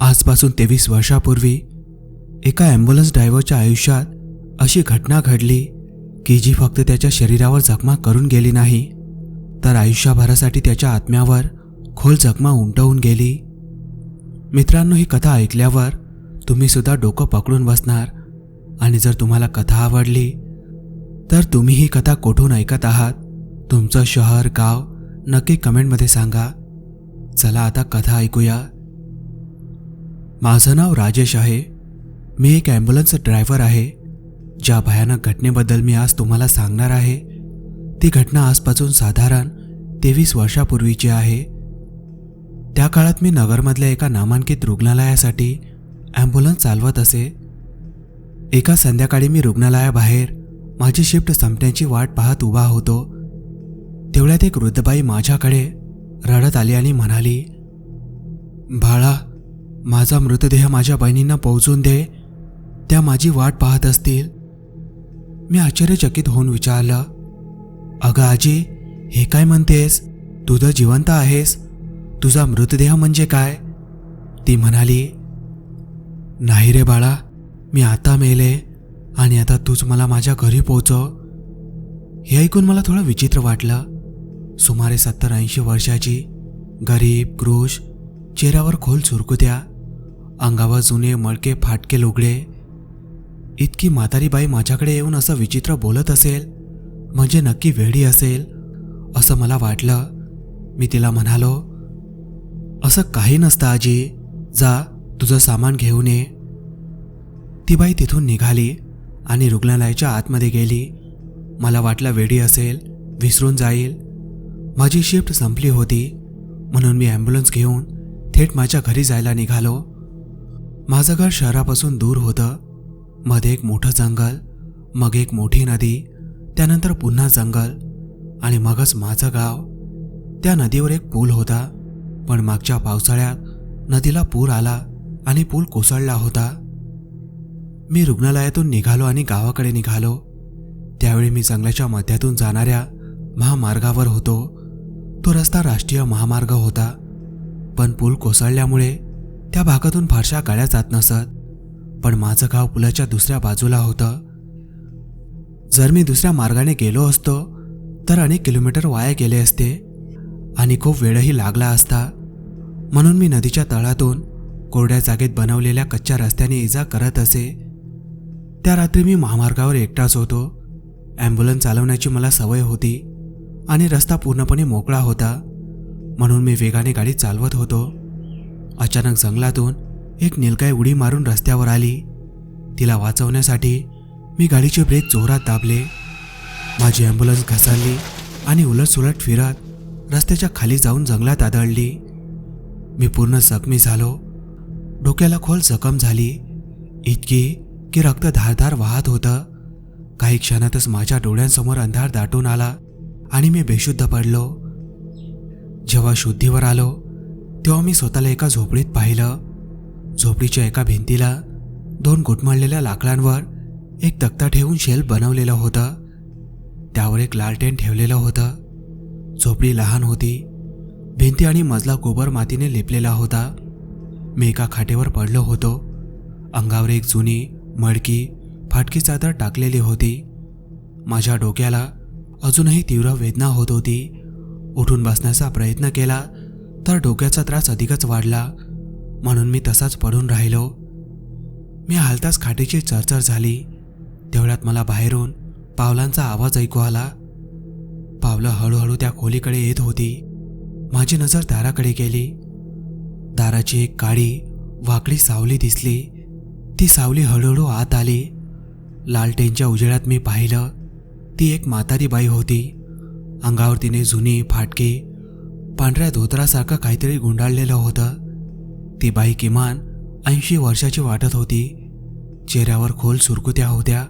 आजपासून तेवीस वर्षापूर्वी एका ॲम्ब्युलन्स ड्रायव्हरच्या आयुष्यात अशी घटना घडली की जी फक्त त्याच्या शरीरावर जखमा करून गेली नाही तर आयुष्यभरासाठी त्याच्या आत्म्यावर खोल जखमा उमटवून गेली. मित्रांनो ही कथा ऐकल्यावर तुम्ही सुद्धा डोकं पकडून बसणार आणि जर तुम्हाला कथा आवडली तर तुम्ही ही कथा कोठून ऐकत आहात? तुमचं शहर गाव नक्की कमेंटमध्ये सांगा. चला आता कथा ऐकूया. माझं नाव राजेश आहे. मी एक ॲम्ब्युलन्स ड्रायव्हर आहे. ज्या भयानक घटनेबद्दल मी आज तुम्हाला सांगणार आहे ती घटना आजपासून साधारण तेवीस वर्षापूर्वीची आहे. त्या काळात मी नगरमधल्या एका नामांकित रुग्णालयासाठी ॲम्ब्युलन्स चालवत असे. एका संध्याकाळी मी रुग्णालयाबाहेर माझी शिफ्ट संपण्याची वाट पाहत उभा होतो. तेवढ्यात एक वृद्धबाई माझ्याकडे रडत आली आणि म्हणाली बाळा माझा मृतदेह माझ्या बहिणींना पोहोचून दे. त्या माझी वाट पाहत असतील. मी आश्चर्यचकित होऊन विचारलं अगं आजी हे काय म्हणतेस? तुझं जिवंत आहेस. तुझा मृतदेह म्हणजे काय? ती म्हणाली नाही रे बाळा मी आता मेले आणि आता तूच मला माझ्या घरी पोचव हे ऐकून मला थोडं विचित्र वाटलं. सुमारे सत्तर ऐंशी वर्षाची गरीब क्रूश चेहऱ्यावर खोल सुरकुत्या अंगावर जुने मळके फाटके लुगडे. इतकी म्हातारी बाई माझ्याकडे येऊन असं विचित्र बोलत असेल म्हणजे नक्की वेडी असेल असं मला वाटलं. मी तिला म्हणालो असं काही नसतं आजी. जा तुझं सामान घेऊन ये. ती बाई तिथून निघाली आणि रुग्णालयाच्या आतमध्ये गेली. मला वाटलं वेडी असेल विसरून जाईल. माझी शिफ्ट संपली होती. म्हणून मी ॲम्ब्युलन्स घेऊन थेट माझ्या घरी जायला निघालो. माझं घर शहरापासून दूर होतं. मध्ये एक मोठं जंगल मग एक मोठी नदी त्यानंतर पुन्हा जंगल आणि मगच माझं गाव. त्या नदीवर एक पूल होता पण मागच्या पावसाळ्यात नदीला पूर आला आणि पूल कोसळला होता. मी रुग्णालयातून निघालो आणि गावाकडे निघालो. त्यावेळी मी जंगलाच्या मध्यातून जाणाऱ्या महामार्गावर होतो. तो रस्ता राष्ट्रीय महामार्ग होता. पण पूल कोसळल्यामुळे त्या भागातून फारशा गाड्या जात नसत. पण माझं गाव पुलाच्या दुसऱ्या बाजूला होतं. जर मी दुसऱ्या मार्गाने गेलो असतो तर अनेक किलोमीटर वाया गेले असते आणि खूप वेळही लागला असता. म्हणून मी नदीच्या तळातून कोरड्या जागेत बनवलेल्या कच्च्या रस्त्याने इजा करत असे. त्या रात्री मी महामार्गावर एकटाच होतो. ॲम्ब्युलन्स चालवण्याची मला सवय होती आणि रस्ता पूर्णपणे मोकळा होता. म्हणून मी वेगाने गाडी चालवत होतो. अचानक जंगलातून एक निलगाय उडी मारून रस्त्यावर आली. तिला वाचवण्यासाठी मी गाडीचे ब्रेक जोरात दाबले. माझी ॲम्ब्युलन्स घसरली आणि उलटसुलट फिरत रस्त्याच्या खाली जाऊन जंगलात आदळली. मी पूर्ण जखमी झालो. डोक्याला खोल जखम झाली. इतकी की रक्त धारधार वाहत होतं. काही क्षणातच माझ्या डोळ्यांसमोर अंधार दाटून आला आणि मी बेशुद्ध पडलो. जेव्हा शुद्धीवर आलो तेव्हा मी स्वतःला एका झोपडीत पाहिलं. झोपडीच्या एका भिंतीला दोन घुटमळलेल्या लाकडांवर एक तक्ता ठेवून शेल्फ बनवलेलं होतं. त्यावर एक लालटेन ठेवलेलं होतं. झोपडी लहान होती. भिंती आणि मजला गोबर मातीने लेपलेला होता. मी एका खाटेवर पडलो होतो. अंगावर एक जुनी मडकी फाटकी चादर टाकलेली होती. माझ्या डोक्याला अजूनही तीव्र वेदना होत होती. उठून बसण्याचा प्रयत्न केला तर डोक्याचा त्रास अधिकच वाढला. म्हणून मी तसाच पडून राहिलो. मी हालताच खाटीची चरचर झाली. तेवढ्यात मला बाहेरून पावलांचा आवाज ऐकू आला. पावलं हळूहळू त्या खोलीकडे येत होती. माझी नजर दाराकडे गेली. दाराची एक काळी वाकडी सावली दिसली. ती सावली हळूहळू आत आली. लालटेनच्या उजेडात मी पाहिलं ती एक म्हातारी बाई होती. अंगावर तिने जुनी फाटके पांढऱ्या धोतरासारखं काहीतरी गुंडाळलेलं होतं. ती बाई किमान ऐंशी वर्षाची वाटत होती. चेहऱ्यावर खोल सुरकुत्या होत्या.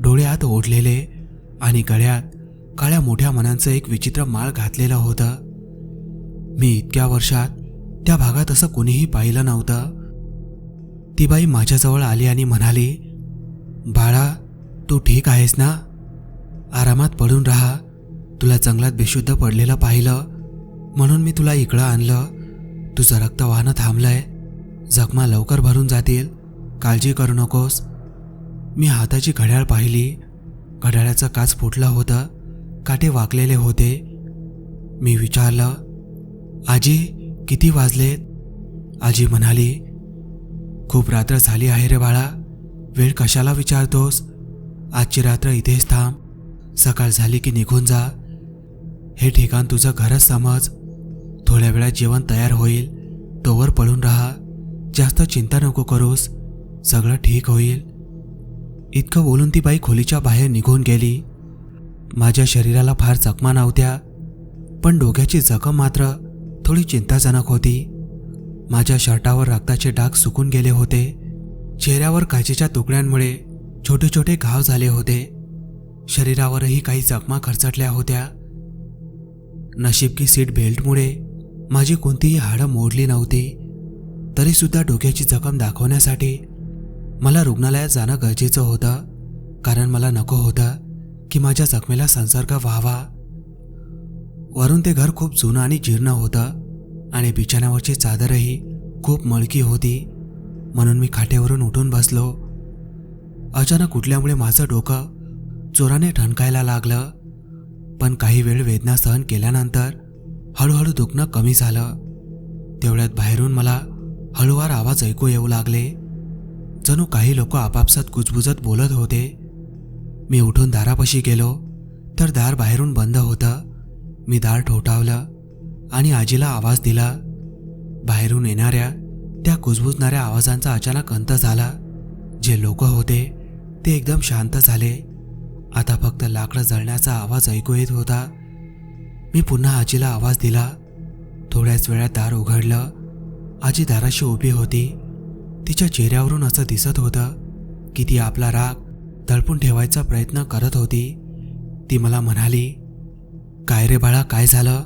डोळ्यात आत ओढलेले आणि गळ्यात काळ्या मोठ्या मनांचं एक विचित्र माळ घातलेलं होतं. मी इतक्या वर्षात त्या भागात असं कोणीही पाहिलं नव्हतं. ती बाई माझ्याजवळ आली आणि म्हणाली बाळा तू ठीक आहेस ना? आरामात पडून राहा. तुला जंगलात बेशुद्ध पडलेलं पाहिलं. म्हणून मी तुला इकडं आणलं. तुझं रक्त वाहनं थांबलंय. जखमा लवकर भरून जातील. काळजी करू नकोस. मी हाताची घड्याळ पाहिली. घड्याळाचं काच फुटलं होतं. काटे वाकलेले होते. मी विचारलं आजी किती वाजलेत? आजी म्हणाली खूप रात्र झाली आहे रे बाळा. वेळ कशाला विचारतोस? आजची रात्र इथेच थांब. सकाळ झाली की निघून जा. हे ठिकाण तुझं घरच समज. थोड्या वेळात जेवण तयार होईल. तोवर पळून राहा. जास्त चिंता नको करूस. सगळं ठीक होईल. इतकं बोलून ती बाई खोलीच्या बाहेर निघून गेली. माझ्या शरीराला फार जखमा नव्हत्या पण डोक्याची जखम मात्र थोडी चिंताजनक होती. माझ्या शर्टावर रक्ताचे डाग सुकून गेले होते. चेहऱ्यावर काचेच्या तुकड्यांमुळे छोटे छोटे घाव झाले होते. शरीरावरही काही जखमा खरचटल्या होत्या. नशीब की सीट बेल्टमुळे माझी कोणतीही हाडं मोडली नव्हती. तरीसुद्धा डोक्याची जखम दाखवण्यासाठी मला रुग्णालयात जाणं गरजेचं होतं. कारण मला नको होतं की माझ्या जखमेला संसर्ग व्हावा. वरून ते घर खूप जुनं आणि जीर्ण होतं. आणि बिछाण्यावरची चादरही खूप मळकी होती. म्हणून मी खाटेवरून उठून बसलो. अचानक उठल्यामुळे माझं डोकं जोराने ठणकायला लागलं. पण काही वेळ वेदना सहन केल्यानंतर हळूहळू दुखणं कमी झालं. तेवढ्यात बाहेरून मला हळूवार आवाज ऐकू येऊ लागले. जणू काही लोक आपापसात कुजबुजत बोलत होते. मी उठून दारापाशी गेलो तर दार बाहेरून बंद होतं. मी दार ठोठावलं. आणि आजीला आवाज दिला. बाहेरून येणाऱ्या त्या कुजबुजणाऱ्या आवाजांचा अचानक अंत झाला. जे लोक होते ते एकदम शांत झाले. आता फक्त लाकडं जळण्याचा आवाज ऐकू येत होता. मी पुन्हा आजीला आवाज दिला. थोड्याच वेळात दार उघडलं. आजी दाराशी उभी होती. तिच्या चेहऱ्यावरून असं दिसत होतं की ती आपला राग दडपून ठेवायचा प्रयत्न करत होती. ती मला म्हणाली काय रे बाळा काय झालं?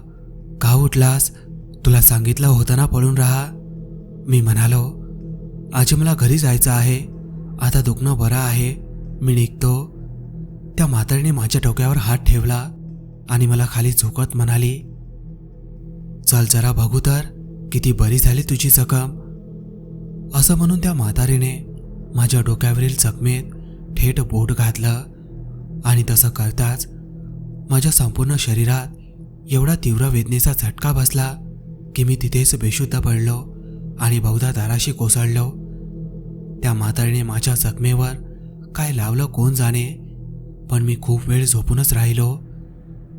का उठलास? तुला सांगितलं होतं ना पळून राहा. मी म्हणालो आजी मला घरी जायचं आहे. आता दुखणं बरं आहे. मी निघतो. त्या म्हातारीने माझ्या डोक्यावर हात ठेवला आणि मला खाली झोकत म्हणाली चल जरा बघू तर किती बरी झाली तुझी जखम. असं म्हणून त्या म्हातारीने माझ्या डोक्यावरील जखमेत थेट बोट घातलं आणि तसं करताच माझ्या संपूर्ण शरीरात एवढा तीव्र वेदनेचा झटका बसला की मी तिथेच बेशुद्ध पडलो आणि बहुधा दाराशी कोसळलो. त्या म्हातारीने माझ्या जखमेवर काय लावलं कोण जाणे पण मी खूप वेळ झोपूनच राहिलो.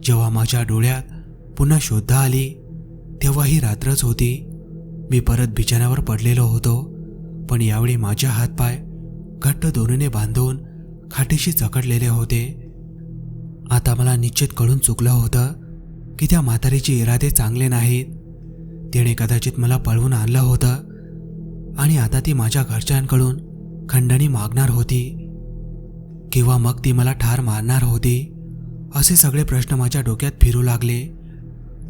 जेव्हा माझ्या डोळ्यात पुन्हा शोधा आली तेव्हा ही रात्रच होती. मी परत बिछाण्यावर पडलेलो होतो पण यावेळी माझ्या हातपाय घट्ट दोरीने बांधून खाटीशी चकडलेले होते. आता मला निश्चित कळून चुकलं होतं की त्या म्हातारीचे इरादे चांगले नाहीत. तिने कदाचित मला पळवून आणलं होतं. आणि आता ती माझ्या घरच्यांकडून खंडणी मागणार होती. किंवा मग ती मला ठार मारणार होती. असे सगळे प्रश्न माझ्या डोक्यात फिरू लागले.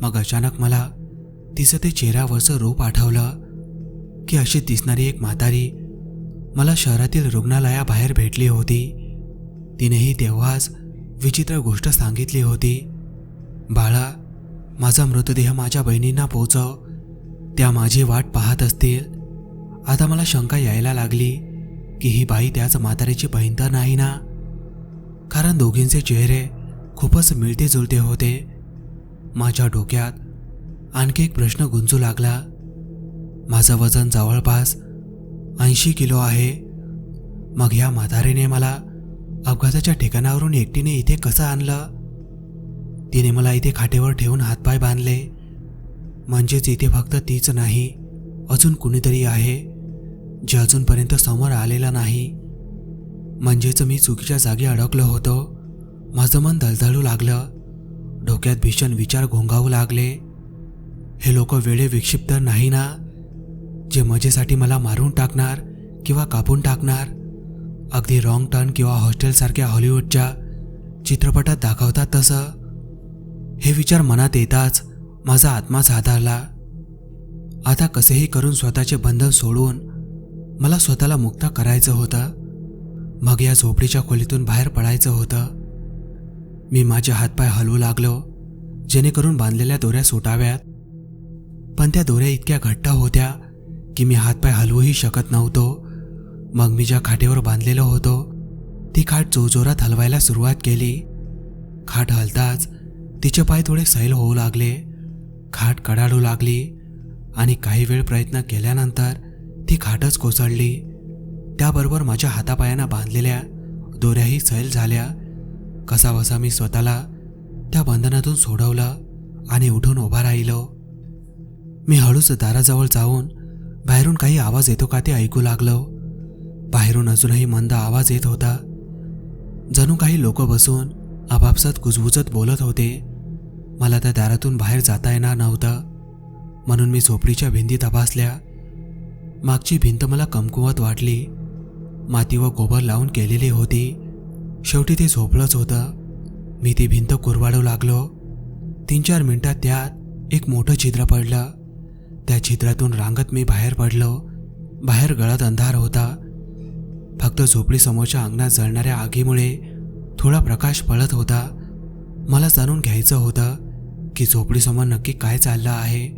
मग अचानक मला तिचं ते चेहऱ्यावरचं रूप आठवलं की अशी दिसणारी एक म्हातारी मला शहरातील रुग्णालयाबाहेर भेटली होती. तिनेही तेव्हाच विचित्र गोष्ट सांगितली होती. बाळा माझा मृतदेह माझ्या बहिणींना पोहोचव. त्या माझी वाट पाहत असतील. आता मला शंका यायला लागली की ही बाई त्याच म्हातारीची बहीण तर नाही ना? कारण दोघींचे चेहरे खूपच मिळते जुळते होते. माझ्या डोक्यात आणखी एक प्रश्न गुंजू लागला. माझं वजन जवळपास ऐंशी किलो आहे. मग ह्या म्हातारीने मला अपघाताच्या ठिकाणावरून एकटीने इथे कसं आणलं? तिने मला इथे खाटेवर ठेवून हातपाय बांधले. म्हणजेच इथे फक्त तीच नाही अजून कुणीतरी आहे जे अजूनपर्यंत समोर आलेलं नाही. म्हणजेच मी चुकीच्या जागी अडकलो होतो. माझं मन दलदलू लागलं. डोक्यात भीषण विचार घोंगावू लागले. हे लोक वेळे विक्षिप्त नाही ना? जे मजेसाठी मला मारून टाकणार किंवा कापून टाकणार? अगदी रॉंग टर्न किंवा हॉस्टेलसारख्या हॉलिवूडच्या चित्रपटात दाखवतात तसं? हे विचार मनात येताच माझा आत्मा साधारला. आता कसेही करून स्वतःचे बंधन सोडून मला स्वतःला मुक्त करायचं होतं. मग या झोपडीच्या खोलीतून बाहेर पडायचं होतं. मी माझे हातपाय हलवू लागलो जेणेकरून बांधलेल्या दोऱ्या सुटाव्यात. पण त्या दोऱ्या इतक्या घट्ट होत्या की मी हातपाय हलवूही शकत नव्हतो. मग मी ज्या खाटेवर बांधलेलो होतो ती खाट जोरजोरात हलवायला सुरुवात केली. खाट हलताच तिचे पाय थोडे सैल होऊ लागले खाट कडाडू लागली आणि काही वेळ प्रयत्न केल्यानंतर ती खाटच कोसळली. त्याबरोबर माझ्या हातापायांना बांधलेल्या दोऱ्याही सैल झाल्या. कसाबसा मी स्वतःला त्या बंधनातून सोडवलं आणि उठून उभा राहिलो. मी हळूच दाराजवळ जाऊन बाहेरून काही आवाज येतो का ते ऐकू लागलो. बाहेरून अजूनही मंद आवाज येत होता. जणू काही लोक बसून आपापसात कुजबुजत बोलत होते. मला त्या दारातून बाहेर जाता येणार नव्हतं. म्हणून मी झोपडीच्या भिंती तपासल्या. मागची भिंत मला कमकुवत वाटली. माती व गोबर लावून केलेली होती. शेवटी ते झोपलंच होतं. मी ती भिंत कुरवाडू लागलो. तीन चार मिनिटात त्यात एक मोठं छिद्र पडलं. त्या छिद्रातून रांगत मी बाहेर पडलो. बाहेर गळत अंधार होता. फक्त झोपडीसमोरच्या अंगणात जळणाऱ्या आगीमुळे थोडा प्रकाश पडत होता. मला जाणून घ्यायचं होतं. की झोपडीसमोर नक्की काय चाललं आहे?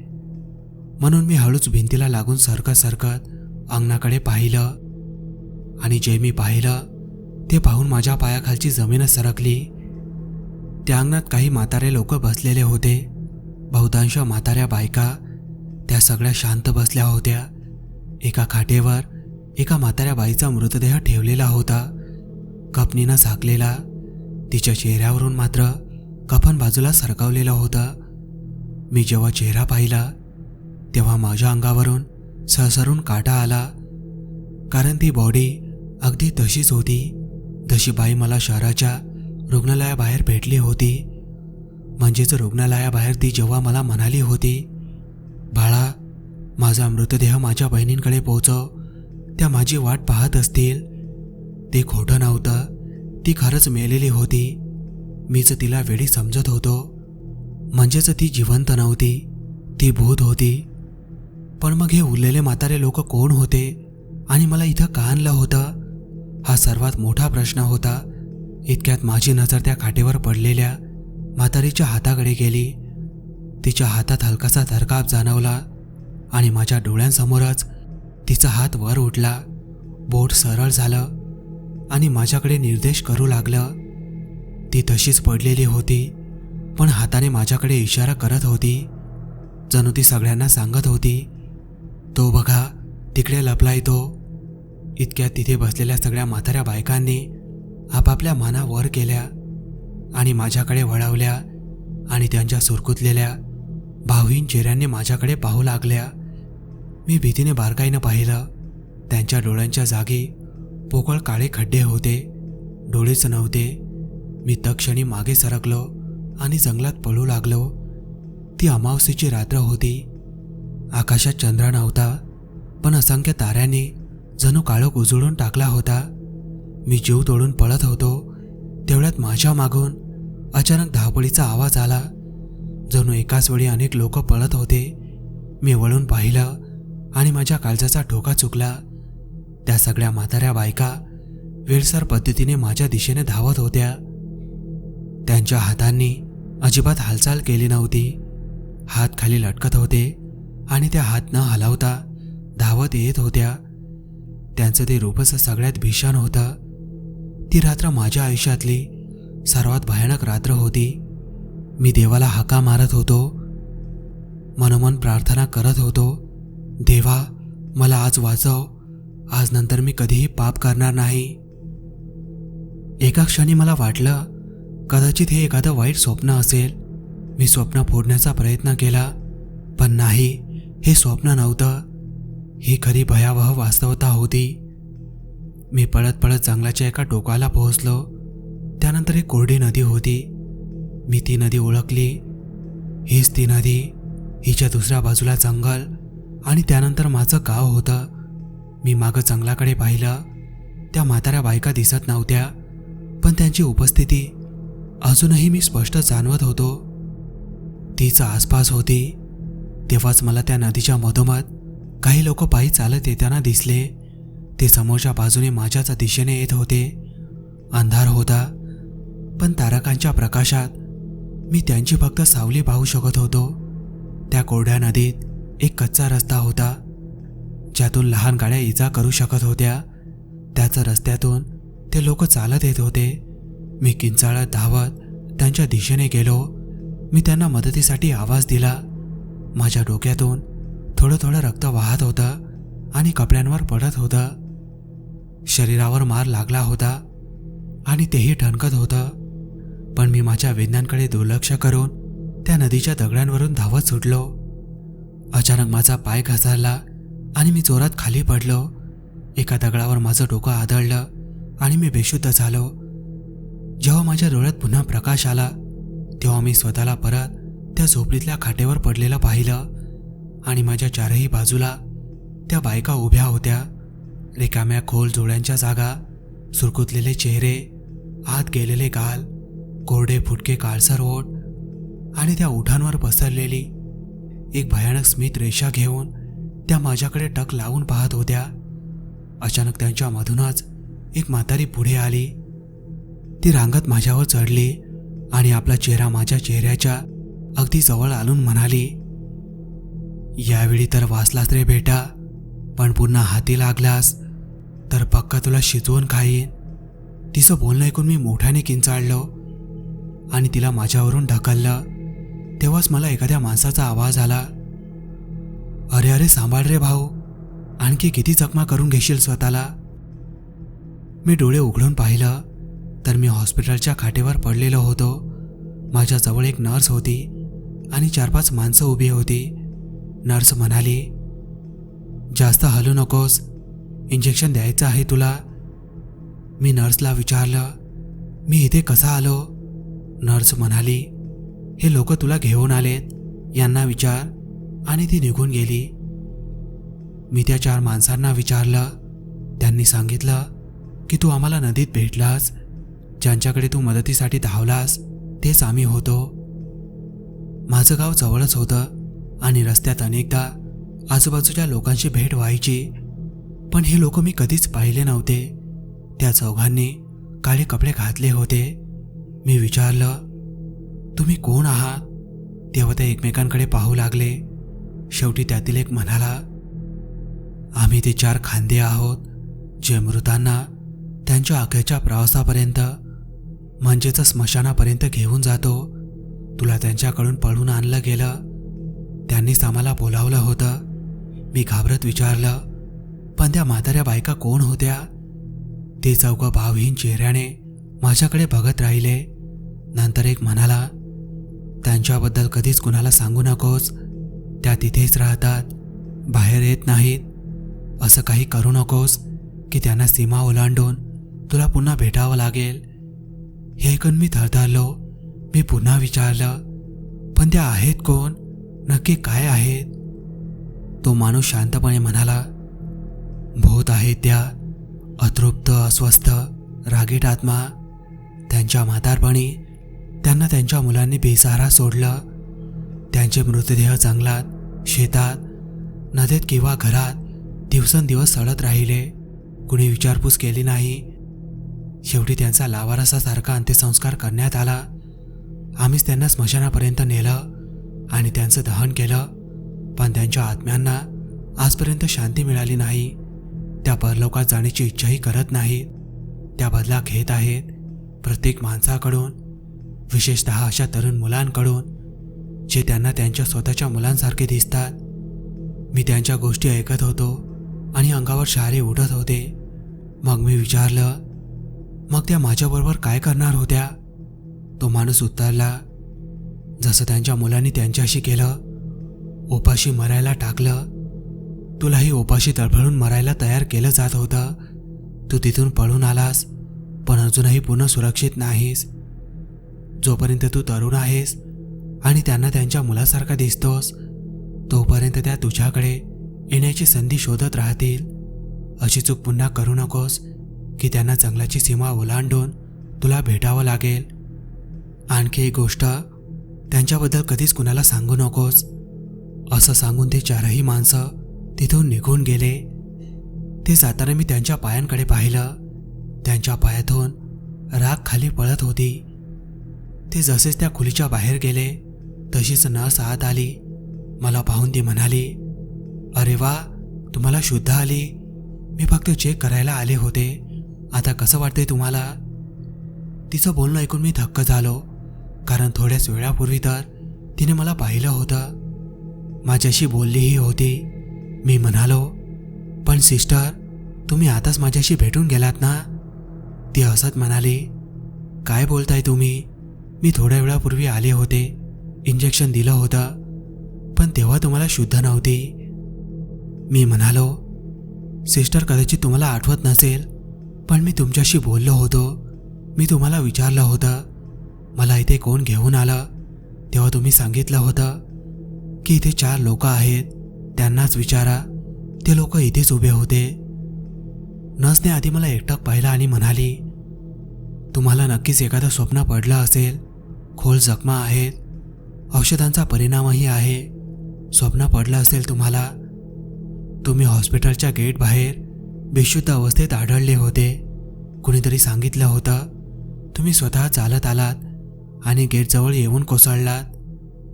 म्हणून मी हळूच भिंतीला लागून सरकत सरकत अंगणाकडे पाहिलं. आणि जे मी पाहिलं ते पाहून माझ्या पायाखालची जमीनच सरकली. त्या अंगणात काही म्हातारे लोक बसलेले होते. बहुतांश म्हाताऱ्या बायका त्या सगळ्या शांत बसल्या होत्या. एका खाटेवर एका म्हाताऱ्या बाईचा मृतदेह ठेवलेला होता. कपनीनं झाकलेला. तिच्या चेहऱ्यावरून मात्र कफन बाजूला सरकावलेला होता. मी जेव्हा चेहरा पाहिला तेव्हा माझ्या अंगावरून सहसरून काटा आला. कारण ती बॉडी अगदी तशीच होती तशी बाई मला शहराच्या रुग्णालयाबाहेर भेटली होती. म्हणजेच रुग्णालयाबाहेर ती जेव्हा मला म्हणाली होती बाळा माझा मृतदेह माझ्या बहिणींकडे पोहोचव त्या माझी वाट पाहत असतील. ते खोटं नव्हतं ती खरंच मेलेली होती. मीच तिला वेळी समजत होतो. म्हणजेच ती जिवंत नव्हती ती भूत होती. पण मग हे उरलेले म्हातारे लोक कोण होते आणि मला इथं का आणलं होतं? हा सर्वात मोठा प्रश्न होता. इतक्यात माझी नजर त्या खाटेवर पडलेल्या म्हातारीच्या हाताकडे गेली. तिच्या हातात हलकासा धरकाप जाणवला आणि माझ्या डोळ्यांसमोरच तिचा हात वर उठला. बोट सरळ झालं आणि माझ्याकडे निर्देश करू लागलं. ती तशीच पडलेली होती पण हाताने माझ्याकडे इशारा करत होती. जणू ती सगळ्यांना सांगत होती तो बघा तिकडे लपलाय तो. इतक्या तिथे बसलेल्या सगळ्या म्हाताऱ्या बायकांनी आपापल्या माना वर केल्या आणि माझ्याकडे वळवल्या आणि त्यांच्या सुरकुतलेल्या भावहीन चेहऱ्यांनी माझ्याकडे पाहू लागल्या. मी भीतीने बारकाईनं पाहिलं. त्यांच्या डोळ्यांच्या जागी पोकळ काळे खड्डे होते. डोळेच नव्हते. मी तक्षणी मागे सरकलो आणि जंगलात पळू लागलो. ती अमावस्येची रात्र होती. आकाशात चंद्र नव्हता पण असंख्य ताऱ्यांनी जणू काळोख उजळून टाकला होता. मी जीव तोडून पळत होतो. तेवढ्यात माझ्या मागून अचानक धावपळीचा आवाज आला. जणू एकाच वेळी अनेक लोक पळत होते. मी वळून पाहिलं आणि माझ्या काळजाचा ठोका चुकला. त्या सगळ्या म्हाताऱ्या बायका वेळसर पद्धतीने माझ्या दिशेने धावत होत्या. त्यांच्या हातांनी अजिबात हालचाल केली नव्हती. हात खाली लटकत होते आणि त्या हात न हलवता धावत येत होत्या. त्यांचं ते रूपच सगळ्यात भीषण होतं. ती रात्र माझ्या आयुष्यातली सर्वात भयानक रात्र होती. मी देवाला हाका मारत होतो. मनोमन प्रार्थना करत होतो देवा मला आज वाचव. आज नंतर मी कधीही पाप करणार नाही. एका क्षणी मला वाटलं कदाचित हे एखादं वाईट स्वप्न असेल. मी स्वप्न फोडण्याचा प्रयत्न केला पण नाही हे स्वप्न नव्हतं. ही खरी भयावह वास्तवता होती. मी पळत पळत जंगलाच्या एका टोकाला पोहोचलो. त्यानंतर एक कोरडी नदी होती. मी ती नदी ओळखली. हीच ती नदी हिच्या दुसऱ्या बाजूला जंगल आणि त्यानंतर माझं गाव होतं. मी मागं जंगलाकडे पाहिलं. त्या म्हाताऱ्या बायका दिसत नव्हत्या पण त्यांची उपस्थिती अजूनही मी स्पष्ट जाणवत होतो. तीच आसपास होती. तेव्हाच मला त्या नदीच्या मधोमध काही लोक पायी चालत येताना दिसले. ते समोरच्या बाजूने माझ्याच दिशेने येत होते. अंधार होता. पण तारकांच्या प्रकाशात मी त्यांची फक्त सावली पाहू शकत होतो. त्या कोरड्या नदीत एक कच्चा रस्ता होता. ज्यातून लहान गाड्या इजा करू शकत होत्या. त्याच रस्त्यातून ते लोक चालत येत होते. मी किंचाळत धावत त्यांच्या दिशेने गेलो. मी त्यांना मदतीसाठी आवाज दिला. माझ्या डोक्यातून थोडं थोडं रक्त वाहत होतं आणि कपड्यांवर पडत होतं. शरीरावर मार लागला होता आणि तेही ठणकत होतं. पण मी माझ्या वेदनांकडे दुर्लक्ष करून त्या नदीच्या दगडांवरून धावत सुटलो. अचानक माझा पाय घसरला आणि मी जोरात खाली पडलो. एका दगडावर माझं डोकं आदळलं आणि मी बेशुद्ध झालो. जेव्हा माझ्या डोळ्यात पुन्हा प्रकाश आला तेव्हा मी स्वतःला परत त्या झोपडीतल्या खाटेवर पडलेलं पाहिलं आणि माझ्या चारही बाजूला त्या बायका उभ्या होत्या. रिकाम्या खोल जोड्यांच्या जागा सुरकुतलेले चेहरे आत गेलेले गाल कोरडे फुटके काळसर ओठ आणि त्या ओठांवर पसरलेली एक भयानक स्मित रेषा घेऊन त्या माझ्याकडे टक लावून पाहत होत्या. अचानक त्यांच्या मधूनच एक म्हातारी पुढे आली. ती रांगत माझ्यावर चढली आणि आपला चेहरा माझ्या चेहऱ्याच्या अगदी जवळ आणून म्हणाली यावेळी तर वाचलास रे बेटा पण पुन्हा हाती लागलास. तर पक्का तुला शिजवून खाईन. तिचं बोलणं ऐकून मी मोठ्याने किंचाळलो आणि तिला माझ्यावरून ढकललं. तेव्हाच मला एखाद्या माणसाचा आवाज आला अरे अरे सांभाळ रे भाऊ आणखी किती जखमा करून घेशील स्वतःला? मी डोळे उघडून पाहिलं. तर मी हॉस्पिटलच्या खाटेवर पडलेलो होतो. माझ्याजवळ एक नर्स होती आणि चार पाच माणसं उभी होती. नर्स म्हणाली जास्त हलू नकोस. इंजेक्शन द्यायचं आहे तुला. मी नर्सला विचारलं मी इथे कसा आलो? नर्स म्हणाली हे लोक तुला घेऊन आलेत. यांना विचार. आणि ती निघून गेली. मी त्या चार माणसांना विचारलं. त्यांनी सांगितलं की तू आम्हाला नदीत भेटलास. ज्यांच्याकडे तू मदतीसाठी धावलास तेच आम्ही होतो. माझं गाव जवळच होतं आणि रस्त्यात अनेकदा आजूबाजूच्या लोकांची भेट व्हायची. पण हे लोक मी कधीच पाहिले नव्हते. त्या चौघांनी काळे कपडे घातले होते. मी विचारलं तुम्ही कोण आहात? तेव्हा ते एकमेकांकडे पाहू लागले. शेवटी त्यातील एक म्हणाला आम्ही ते चार खांदे आहोत जे मृतांना त्यांच्या अखेरच्या प्रवासापर्यंत म्हणजेच स्मशानापर्यंत घेऊन जातो. तुला त्यांच्याकडून पळून आणलं गेलं. त्यांनीच आम्हाला बोलावलं होतं. मी घाबरत विचारलं पण त्या म्हाताऱ्या बायका कोण होत्या? ते चौघं भावहीन चेहऱ्याने माझ्याकडे बघत राहिले. नंतर एक म्हणाला त्यांच्याबद्दल कधीच कुणाला सांगू नकोस. त्या तिथेच राहतात. बाहेर येत नाहीत. असं काही करू नकोस की त्यांना सीमा ओलांडून तुला पुन्हा भेटावं लागेल. हे ऐकून मी थरथरलो मी पुन्हा विचारलं पण त्या आहेत कोण? नक्की काय आहेत? तो माणूस शांतपणे म्हणाला भूत आहेत त्या अतृप्त अस्वस्थ रागीट आत्मा. त्यांच्या म्हातारपणी त्यांना त्यांच्या मुलांनी बेसारा सोडलं. त्यांचे मृतदेह जंगलात शेतात नदीत किंवा घरात दिवसेंदिवस सडत राहिले. कुणी विचारपूस केली नाही. शेवटी त्यांचा लावारसासारखा अंत्यसंस्कार करण्यात आला. आम्हीच त्यांना स्मशानापर्यंत नेलं आणि त्यांचं दहन केलं. पण त्यांच्या आत्म्यांना आजपर्यंत शांती मिळाली नाही. त्या परलोकात जाण्याची इच्छाही करत नाहीत त्या बदला घेत आहेत प्रत्येक माणसाकडून विशेषतः अशा तरुण मुलांकडून जे त्यांना त्यांच्या स्वतःच्या मुलांसारखे दिसतात. मी त्यांच्या गोष्टी ऐकत होतो आणि अंगावर शहारे उठत होते. मग मी विचारलं मग त्या माझ्याबरोबर काय करणार होत्या? तो माणूस उत्तरला जसं त्यांच्या मुलांनी त्यांच्याशी केलं उपाशी मरायला टाकलं. तुलाही उपाशी तळफळून मरायला तयार केलं जात होतं. तू तिथून पळून आलास पण अजूनही पुन्हा सुरक्षित नाहीस. जोपर्यंत तू तरुण आहेस आणि त्यांना त्यांच्या मुलासारखा दिसतोस तोपर्यंत त्या तुझ्याकडे येण्याची संधी शोधत राहतील. अशी चूक पुन्हा करू नकोस. की त्यांना जंगलाची सीमा ओलांडून तुला भेटावं लागेल. आणखी एक गोष्ट त्यांच्याबद्दल कधीच कुणाला सांगू नकोस. असं सांगून ते चारही माणसं तिथून निघून गेले. ते जाताना मी त्यांच्या पायांकडे पाहिलं. त्यांच्या पायातून राग खाली पळत होती. ते जसेच त्या खुलीच्या बाहेर गेले तशीच नर्स आत आली. मला पाहून ती म्हणाली अरे वा तुम्हाला शुद्ध आली. मी फक्त चेक करायला आले होते. आता कसं वाटतंय तुम्हाला? तिचं बोलणं ऐकून मी धक्क झालो. कारण थोड्याच वेळापूर्वी तर तिने मला पाहिलं होतं. माझ्याशी बोललीही होती. मी म्हणालो पण सिस्टर तुम्ही आताच माझ्याशी भेटून गेलात ना? ती हसत म्हणाली काय बोलताय तुम्ही? मी थोड्या वेळापूर्वी आले होते. इंजेक्शन दिलं होतं. पण तेव्हा तुम्हाला शुद्ध नव्हती. मी म्हणालो सिस्टर कदाचित तुम्हाला आठवत नसेल पण मी तुमच्याशी बोललो होतो. मी तुम्हाला विचारलं होतं. मला इथे कोण घेऊन आलं? तेव्हा तुम्ही सांगितलं होतं की इथे चार लोक आहेत. त्यांनाच विचारा. ते लोक इथेच उभे होते. नसने आधी मला एकटक पाहिलं आणि म्हणाली तुम्हाला नक्कीच एखादं स्वप्न पडलं असेल. खोल जखमा आहेत. औषधांचा परिणामही आहे. स्वप्न पडलं असेल तुम्हाला. तुम्ही हॉस्पिटलच्या गेट बाहेर बेशुद्ध अवस्थेत आढळले होते. कुणीतरी सांगितलं होतं तुम्ही स्वतः चालत आलात आणि गेटजवळ येऊन कोसळलात.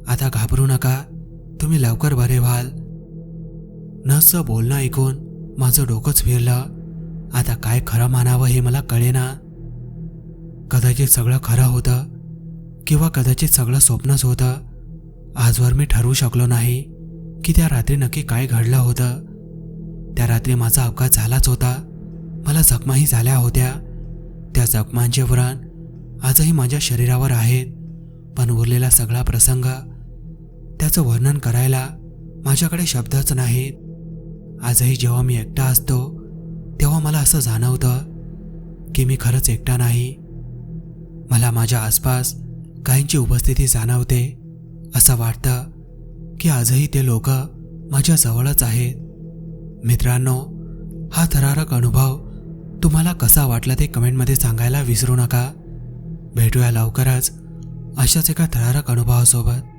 आता घाबरू नका तुम्ही लवकर बरे व्हाल. नसचं बोलणं ऐकून माझं डोकंच फिरलं. आता काय खरं मानावं हे मला कळेना. कदाचित सगळं खरं होतं किंवा कदाचित सगळं स्वप्नच होतं. आजवर मी ठरवू शकलो नाही की त्या रात्री नक्की काय घडलं होतं. त्या रात्री माझा अपघात झालाच होता. मला जखमाही झाल्या होत्या. त्या जखमांचे व्रण आजही माझ्या शरीरावर आहेत. पण उरलेला सगळा प्रसंग त्याचं वर्णन करायला माझ्याकडे शब्दच नाहीत. आजही जेव्हा मी एकटा असतो तेव्हा मला असं जाणवतं की मी खरंच एकटा नाही. मला माझ्या आसपास काहींची उपस्थिती जाणवते असं वाटतं की आजही ते लोक माझ्या जवळच आहेत. मित्रांनो हा थरारक अनुभव तुम्हाला कसा वाटला ते कमेंटमध्ये सांगायला विसरू नका. भेटूया लवकरच अशाच एका थरारक अनुभवासोबत.